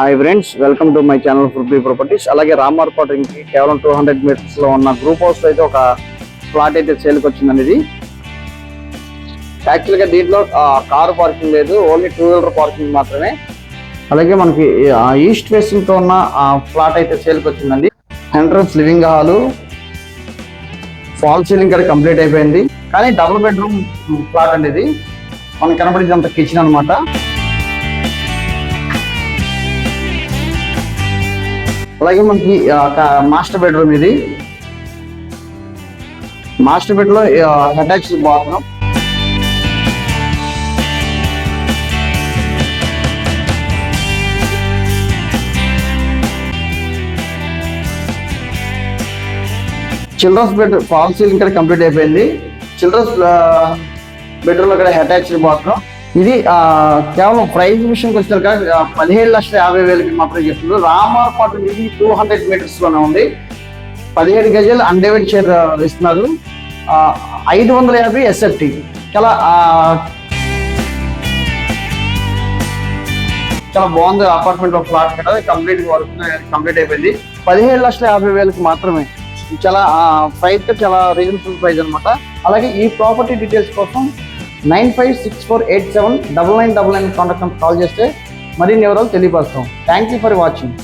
Hi friends welcome to my channel food properties అలాగే రామార్పాట్కి కేవలం టూ హండ్రెడ్ మీటర్స్లో ఉన్న గ్రూప్ హౌస్ అయితే ఒక ఫ్లాట్ అయితే సేల్కి వచ్చిందండి ఇది యాక్చువల్గా దీంట్లో కారు పార్కింగ్ లేదు ఓన్లీ టూ వీలర్ పార్కింగ్ మాత్రమే. అలాగే మనకి ఈస్ట్ ఫేసింగ్తో ఉన్న ఫ్లాట్ అయితే సేల్కి వచ్చిందండి. Entrance living hall. Fall ceiling కూడా కంప్లీట్ అయిపోయింది. కానీ డబుల్ బెడ్రూమ్ ఫ్లాట్ అండి ఇది. మనకి కనబడింది అంత కిచెన్ అన్నమాట. అలాగే మనకి మాస్టర్ బెడ్రూమ్ ఇది. Master బెడ్లో attach bathroom children's bed fall ceiling complete అయిపోయింది. చిల్డ్రన్స్ బెడ్రూమ్లో అటాచ్డ్ బాత్రూమ్ ఇది కేవలం ప్రైజ్ విషయంకి వచ్చిన పదిహేడు లక్షల యాభై వేలకి మాత్రమే చెప్తున్నారు. రామార్పాటు ఇది టూ హండ్రెడ్ మీటర్స్లోనే ఉంది. పదిహేడు గజాలు అన్డేవిడ్ షేర్ ఇస్తున్నారు ఐదు వందల యాభై ఎస్ఎఫ్టీ. చాలా చాలా బాగుంది అపార్ట్మెంట్ ఒక ఫ్లాట్ కదా కంప్లీట్ వర్క్ కంప్లీట్ అయిపోయింది. పదిహేడు లక్షల యాభై వేలకు మాత్రమే. చాలా ప్రైస్ చాలా రీజనబుల్ ప్రైస్ అనమాట అలాగే ఈ ప్రాపర్టీ డీటెయిల్స్ కోసం nine five six four eight seven double nine double nine contact call చేస్తే మరిన్ని వివరాలు తెలియపరుస్తాం. Thank you for watching